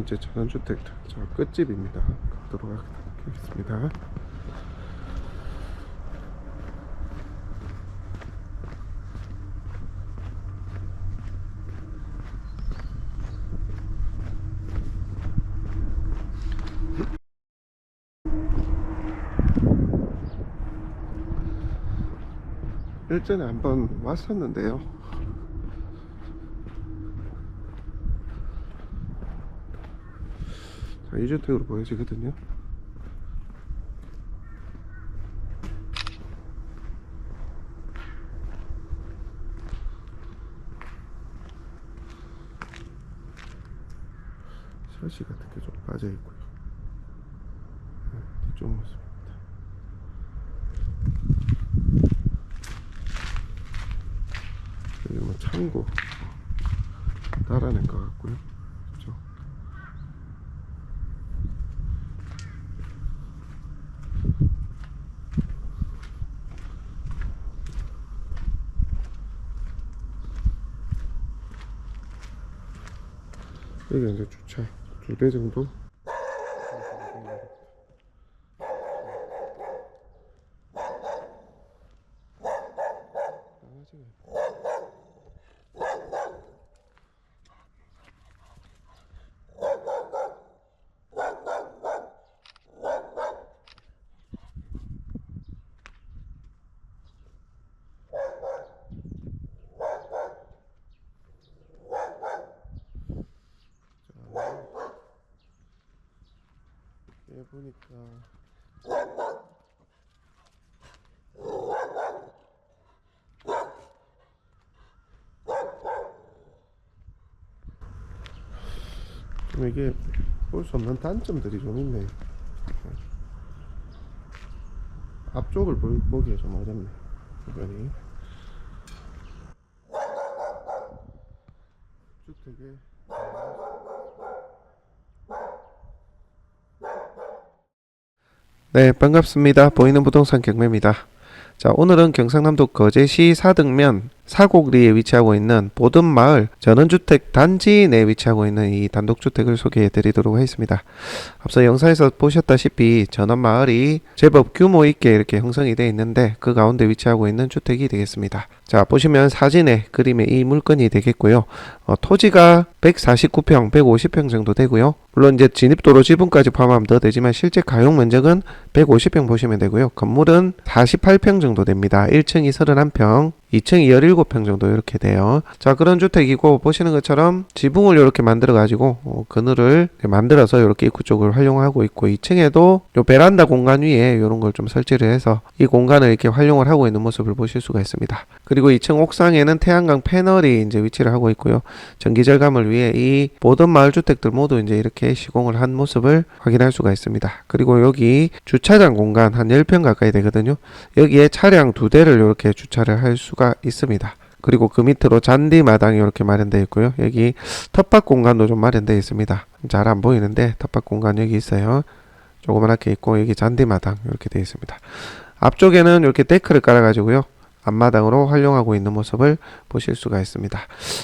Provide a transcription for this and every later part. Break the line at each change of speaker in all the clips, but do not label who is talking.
요런 이제 전원주택들 저 끝집입니다. 가도록 하겠습니다. 일전에 한번 왔었는데요. 자, 2주택으로 보여지거든요. 셔시 같은 게 좀 빠져 있고요. 네, 뒤쪽 모습입니다. 여기 뭐 창고 따라낸 것 같고요. 그죠? 여기 이제 주차 두 대 정도 얘 보니까 좀 이게 볼 수 없는 단점들이 좀 있네. 앞쪽을 보, 보기에 좀 어렵네. 주변이. 주택에 네, 반갑습니다. 보이는 부동산 경매입니다. 자, 오늘은 경상남도 거제시 사등면 사곡리에 위치하고 있는 보든마을 전원주택 단지 내에 위치하고 있는 이 단독주택을 소개해 드리도록 하겠습니다. 앞서 영상에서 보셨다시피 전원마을이 제법 규모 있게 이렇게 형성이 되어 있는데 그 가운데 위치하고 있는 주택이 되겠습니다. 자, 보시면 사진에 그림에 이 물건이 되겠고요. 어, 토지가 149평, 150평 정도 되고요. 물론 이제 진입도로 지분까지 포함하면 더 되지만 실제 가용 면적은 150평 보시면 되고요. 건물은 48평 정도 됩니다. 1층이 31평, 2층이 17평 정도 이렇게 돼요. 자, 그런 주택이고 보시는 것처럼 지붕을 이렇게 만들어 가지고 어, 그늘을 만들어서 이렇게 입구 쪽을 활용하고 있고 2층에도 요 베란다 공간 위에 이런 걸 좀 설치를 해서 이 공간을 이렇게 활용을 하고 있는 모습을 보실 수가 있습니다. 그리고 2층 옥상에는 태양광 패널이 이제 위치를 하고 있고요. 전기 절감을 위해 이 모든 마을 주택들 모두 이제 이렇게 시공을 한 모습을 확인할 수가 있습니다. 그리고 여기 주차장 공간 한 10평 가까이 되거든요. 여기에 차량 두 대를 이렇게 주차를 할 수가 있습니다. 그리고 그 밑으로 잔디 마당이 이렇게 마련되어 있고요. 여기 텃밭 공간도 좀 마련되어 있습니다. 잘 안 보이는데 텃밭 공간 여기 있어요. 조그맣게 있고 여기 잔디 마당 이렇게 되어 있습니다. 앞쪽에는 이렇게 데크를 깔아가지고요. 앞마당으로 활용하고 있는 모습을 보실 수가 있습니다.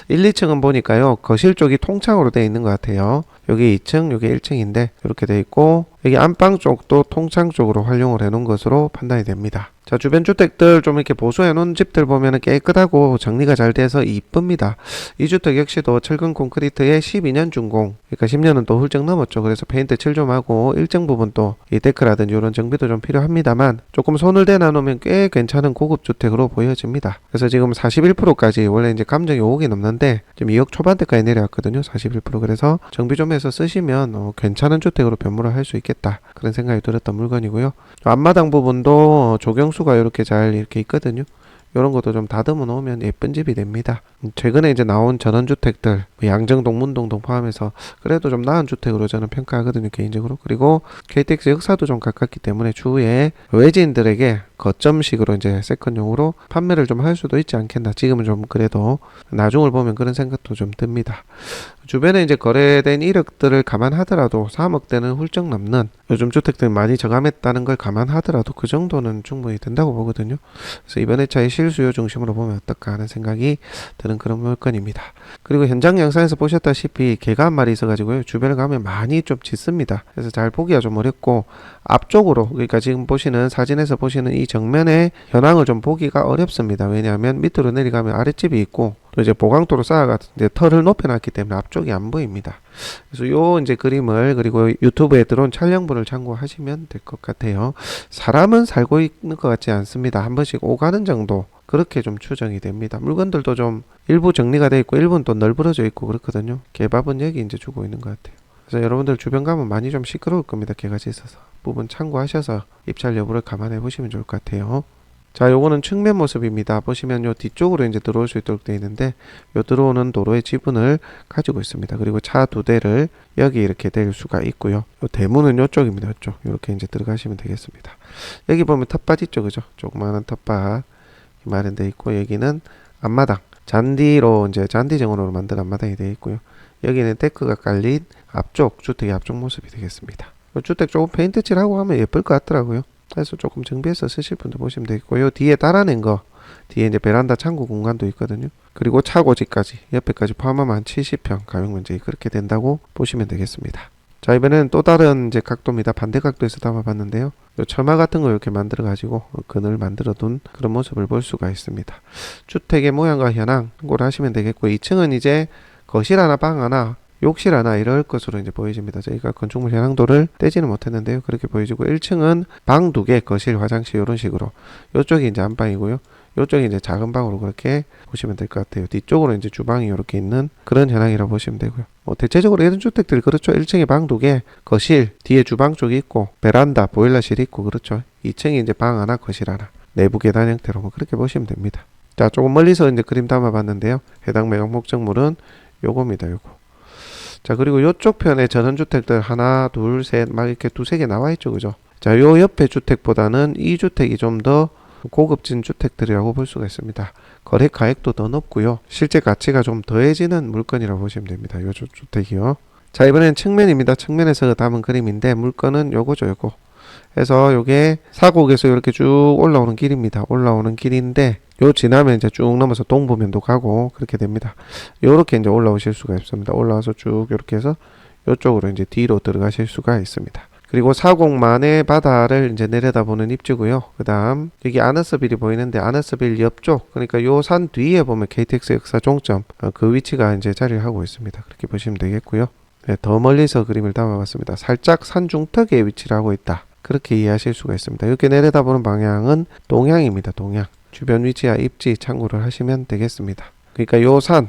1, 2층은 보니까요. 거실 쪽이 통창으로 되어 있는 것 같아요. 여기 2층, 여기 1층인데 이렇게 되어 있고 여기 안방 쪽도 통창 쪽으로 활용을 해 놓은 것으로 판단이 됩니다. 자, 주변 주택들 좀 이렇게 보수해 놓은 집들 보면은 깨끗하고 정리가 잘 돼서 이쁩니다. 이 주택 역시도 철근 콘크리트의 12년 준공. 그러니까 10년은 또 훌쩍 넘었죠. 그래서 페인트 칠 좀 하고 일정 부분 또 이 데크라든지 이런 정비도 좀 필요합니다만 조금 손을 대놔 놓으면 꽤 괜찮은 고급 주택으로 보여집니다. 그래서 지금 41%까지 원래 이제 감정이 5억이 넘는데 지금 2억 초반대까지 내려왔거든요. 41% 그래서 정비 좀 해서 쓰시면 어, 괜찮은 주택으로 변모를 할 수 있겠다. 그런 생각이 들었던 물건이고요. 앞마당 부분도 조경수가 이렇게 잘 이렇게 있거든요. 이런 것도 좀 다듬어 놓으면 예쁜 집이 됩니다. 음, 최근에 이제 나온 전원주택들, 뭐 양정동, 문동동 포함해서 그래도 좀 나은 주택으로 저는 평가하거든요, 개인적으로. 그리고 KTX 역사도 좀 가깝기 때문에 추후에 외지인들에게 거점식으로 이제 세컨용으로 판매를 좀 할 수도 있지 않겠나. 지금은 좀 그래도 나중을 보면 그런 생각도 좀 듭니다. 주변에 이제 거래된 이력들을 감안하더라도 3억대는 훌쩍 넘는 요즘 주택들 많이 저감했다는 걸 감안하더라도 그 정도는 충분히 된다고 보거든요. 그래서 이번 회차의 실수요 중심으로 보면 어떨까 하는 생각이 드는 그런 물건입니다. 그리고 현장 영상에서 보셨다시피 개가 한 마리 있어가지고요. 주변에 가면 많이 좀 짖습니다. 그래서 잘 보기가 좀 어렵고 앞쪽으로 그러니까 지금 보시는 사진에서 보시는 이 정면의 현황을 좀 보기가 어렵습니다. 왜냐하면 밑으로 내려가면 아랫집이 있고 또 이제 보강도로 이제 털을 높여놨기 때문에 앞쪽이 안 보입니다. 그래서 요 이제 그림을 그리고 유튜브에 들어온 촬영본을 참고하시면 될 것 같아요. 사람은 살고 있는 것 같지 않습니다. 한 번씩 오가는 정도 그렇게 좀 추정이 됩니다. 물건들도 좀 일부 정리가 돼 있고 일부는 또 널브러져 있고 그렇거든요. 개밥은 여기 이제 주고 있는 것 같아요. 그래서 여러분들 주변 가면 많이 좀 시끄러울 겁니다. 개같이 있어서 부분 참고하셔서 입찰 여부를 감안해 보시면 좋을 것 같아요. 자, 요거는 측면 모습입니다. 보시면 요 뒤쪽으로 이제 들어올 수 있도록 되어 있는데 요 들어오는 도로의 지분을 가지고 있습니다. 그리고 차 두 대를 여기 이렇게 댈 수가 있고요. 요 대문은 요쪽입니다. 요쪽. 이렇게 이제 들어가시면 되겠습니다. 여기 보면 텃밭 있죠. 그죠? 조그마한 텃밭 마련되어 있고 여기는 앞마당 잔디로 이제 잔디 정원으로 만든 앞마당이 되어 있고요. 여기는 데크가 깔린 앞쪽 주택의 앞쪽 모습이 되겠습니다. 요 주택 조금 페인트 칠하고 하면 예쁠 것 같더라고요. 그래서 조금 정비해서 쓰실 분도 보시면 되겠고 요 뒤에 따라낸 거 뒤에 이제 베란다 창고 공간도 있거든요. 그리고 차고지까지 옆에까지 포함하면 한 70평 가용 면적이 그렇게 된다고 보시면 되겠습니다. 자 이번에는 또 다른 이제 각도입니다. 반대 각도에서 담아봤는데요. 요 철마 같은 거 이렇게 만들어 가지고 그늘 만들어 둔 그런 모습을 볼 수가 있습니다. 주택의 모양과 현황 참고를 하시면 되겠고 2층은 이제 거실 하나 방 하나 욕실 하나 이럴 것으로 이제 보여집니다. 저희가 건축물 현황도를 떼지는 못했는데요. 그렇게 보여지고 1층은 방 두 개, 거실, 화장실 이런 식으로 이쪽이 이제 안방이고요. 이쪽이 이제 작은 방으로 그렇게 보시면 될 것 같아요. 뒤쪽으로 이제 주방이 이렇게 있는 그런 현황이라고 보시면 되고요. 뭐 대체적으로 이런 주택들이 그렇죠. 1층에 방 두 개, 거실, 뒤에 주방 쪽이 있고 베란다, 보일러실이 있고 그렇죠. 2층이 이제 방 하나, 거실 하나. 내부 계단 형태로 뭐 그렇게 보시면 됩니다. 자, 조금 멀리서 이제 그림 담아봤는데요. 해당 매각 목적물은 요겁니다. 요거. 자, 그리고 요쪽 편에 전원주택들 하나, 둘, 셋, 막 이렇게 두세 개 나와 있죠. 그죠? 자, 요 옆에 주택보다는 이 주택이 좀 더 고급진 주택들이라고 볼 수가 있습니다. 거래 가액도 더 높고요. 실제 가치가 좀 더해지는 물건이라고 보시면 됩니다. 요 주- 주택이요. 자, 이번엔 측면입니다. 측면에서 담은 그림인데 물건은 요거죠, 요거. 해서 요게 사곡에서 이렇게 쭉 올라오는 길입니다. 올라오는 길인데 요 지나면 이제 쭉 넘어서 동부면도 가고 그렇게 됩니다. 요렇게 이제 올라오실 수가 있습니다. 올라와서 쭉 이렇게 해서 요쪽으로 이제 뒤로 들어가실 수가 있습니다. 그리고 사곡만의 바다를 이제 내려다보는 입지고요. 그다음 여기 아너스빌이 보이는데 아너스빌 옆쪽 그러니까 요 산 뒤에 보면 KTX 역사 종점 어, 그 위치가 이제 자리를 하고 있습니다. 그렇게 보시면 되겠고요. 네, 더 멀리서 그림을 담아봤습니다. 살짝 산 중턱에 위치를 하고 있다. 그렇게 이해하실 수가 있습니다. 이렇게 내려다보는 방향은 동향입니다. 동향. 주변 위치와 입지 참고를 하시면 되겠습니다. 그러니까 요 산,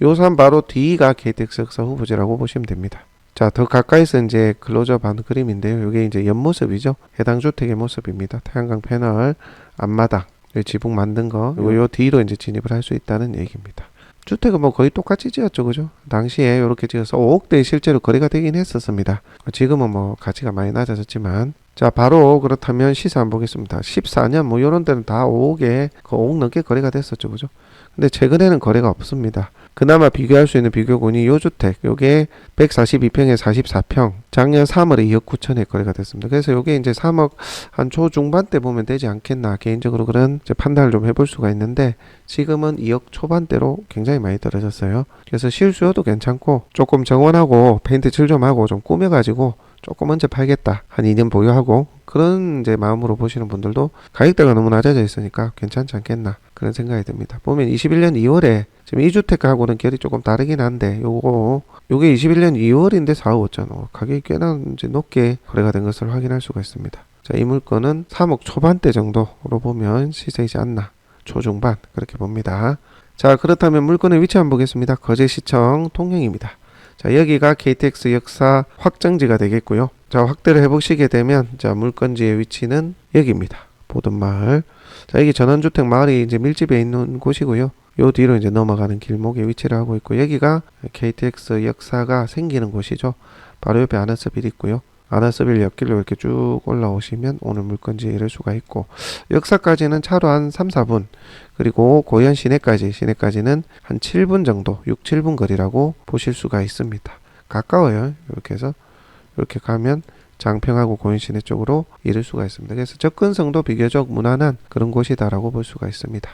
요 산 바로 뒤가 역사 후보지라고 보시면 됩니다. 자, 더 가까이서 이제 클로즈업한 그림인데요. 이게 이제 옆모습이죠. 해당 주택의 모습입니다. 태양광 패널, 앞마당, 지붕 만든 거, 그리고 요 뒤로 이제 진입을 할 수 있다는 얘기입니다. 주택은 뭐 거의 똑같이 지었죠, 그죠? 당시에 이렇게 지어서 5억대 실제로 거래가 되긴 했었습니다. 지금은 뭐 가치가 많이 낮아졌지만, 자, 바로 그렇다면 시세 한번 보겠습니다. 14년 뭐 이런 데는 다 5억에 그 5억 넘게 거래가 됐었죠, 그죠? 근데 최근에는 거래가 없습니다. 그나마 비교할 수 있는 비교군이 요 주택, 요게 142평에 44평, 작년 3월에 2억 9천에 거래가 됐습니다. 그래서 요게 이제 3억 한 초중반대 보면 되지 않겠나 개인적으로 그런 판단을 좀 해볼 수가 있는데 지금은 2억 초반대로 굉장히 많이 떨어졌어요. 그래서 실수요도 괜찮고 조금 정원하고 페인트 칠 좀 하고 좀 꾸며가지고 조금 언제 팔겠다 한 2년 보유하고 그런 이제 마음으로 보시는 분들도 가격대가 너무 낮아져 있으니까 괜찮지 않겠나 그런 생각이 듭니다. 보면 21년 2월에 지금 이 주택하고는 결이 조금 다르긴 한데 요거 요게 21년 2월인데 4억 5천 가격이 꽤나 이제 높게 거래가 된 것을 확인할 수가 있습니다. 자, 이 물건은 3억 초반대 정도로 보면 시세이지 않나 초중반 그렇게 봅니다. 자, 그렇다면 물건의 위치 한번 보겠습니다. 거제시청 통영입니다. 자, 여기가 KTX 역사 확정지가 되겠고요. 자, 확대를 해보시게 되면, 자, 물건지의 위치는 여기입니다. 보든마을. 자, 여기 전원주택 마을이 이제 밀집해 있는 곳이고요. 요 뒤로 이제 넘어가는 길목에 위치를 하고 있고, 여기가 KTX 역사가 생기는 곳이죠. 바로 옆에 아너스빌 있고요. 아나스빌 옆길로 이렇게 쭉 올라오시면 오늘 물건지에 이를 수가 있고 역사까지는 차로 한 3, 4분 그리고 고현 시내까지 시내까지는 한 7분 정도 6, 7분 거리라고 보실 수가 있습니다. 가까워요. 이렇게 해서 이렇게 가면 장평하고 고현 시내 쪽으로 이를 수가 있습니다. 그래서 접근성도 비교적 무난한 그런 곳이다라고 볼 수가 있습니다.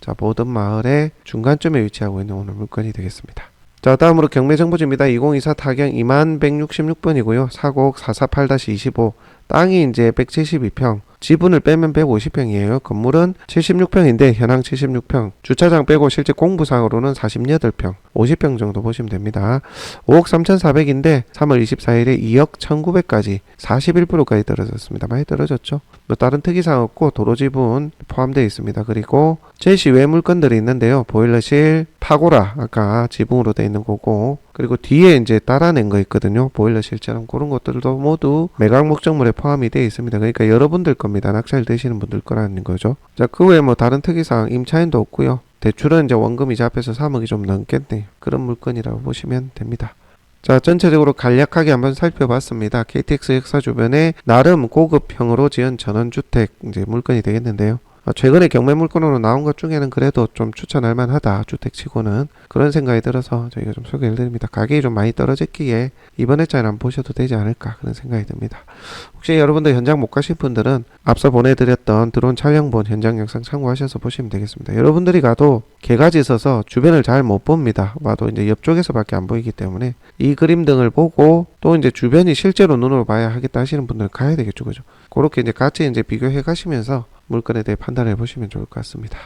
자, 보든 마을의 중간쯤에 위치하고 있는 오늘 물건이 되겠습니다. 자, 다음으로 경매 정보지입니다. 2024 타경 2166번이고요. 사곡 448-25. 땅이 이제 172평. 지분을 빼면 150평이에요. 건물은 76평인데 현황 76평. 주차장 빼고 실제 공부상으로는 48평. 50평 정도 보시면 됩니다. 5억 3,400인데 3월 24일에 2억 1,900까지 41%까지 떨어졌습니다. 많이 떨어졌죠. 뭐 다른 특이사항 없고 도로 지분 포함되어 있습니다. 그리고 제시 외 물건들이 있는데요. 보일러실, 파고라 아까 지붕으로 되어 있는 거고 그리고 뒤에 이제 따라낸 거 있거든요. 보일러실처럼 그런 것들도 모두 매각 목적물에 포함이 되어 있습니다. 그러니까 여러분들 겁니다. 낙찰 되시는 분들 거라는 거죠. 자, 그 외에 뭐 다른 특이사항 임차인도 없고요. 대출은 이제 원금이 잡혀서 3억이 좀 넘겠네요. 그런 물건이라고 보시면 됩니다. 자, 전체적으로 간략하게 한번 살펴봤습니다. KTX 역사 주변에 나름 고급형으로 지은 전원주택 이제 물건이 되겠는데요. 아, 최근에 경매 물건으로 나온 것 중에는 그래도 좀 추천할 만하다. 주택치고는 그런 생각이 들어서 저희가 좀 소개를 드립니다. 가격이 좀 많이 떨어졌기에 이번 회차를 한번 보셔도 되지 않을까 그런 생각이 듭니다. 혹시 여러분들 현장 못 가신 분들은 앞서 보내드렸던 드론 촬영본 현장 영상 참고하셔서 보시면 되겠습니다. 여러분들이 가도 개가지 있어서 주변을 잘 못 봅니다. 와도 이제 옆쪽에서밖에 안 보이기 때문에 이 그림 등을 보고 또 이제 주변이 실제로 눈으로 봐야 하겠다 하시는 분들은 가야 되겠죠, 그죠? 그렇게 이제 같이 이제 비교해 가시면서 물건에 대해 판단해 보시면 좋을 것 같습니다.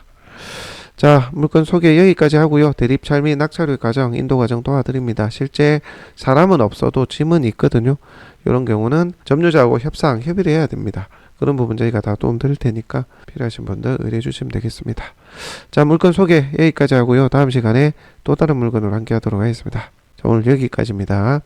자, 물건 소개 여기까지 하고요. 대립찰 및 낙찰의 과정, 인도 과정 도와드립니다. 실제 사람은 없어도 짐은 있거든요. 이런 경우는 점유자하고 협상, 협의를 해야 됩니다. 그런 부분 저희가 다 도움 드릴 테니까 필요하신 분들 의뢰해 주시면 되겠습니다. 자, 물건 소개 여기까지 하고요. 다음 시간에 또 다른 물건으로 함께 하도록 하겠습니다. 자, 오늘 여기까지입니다.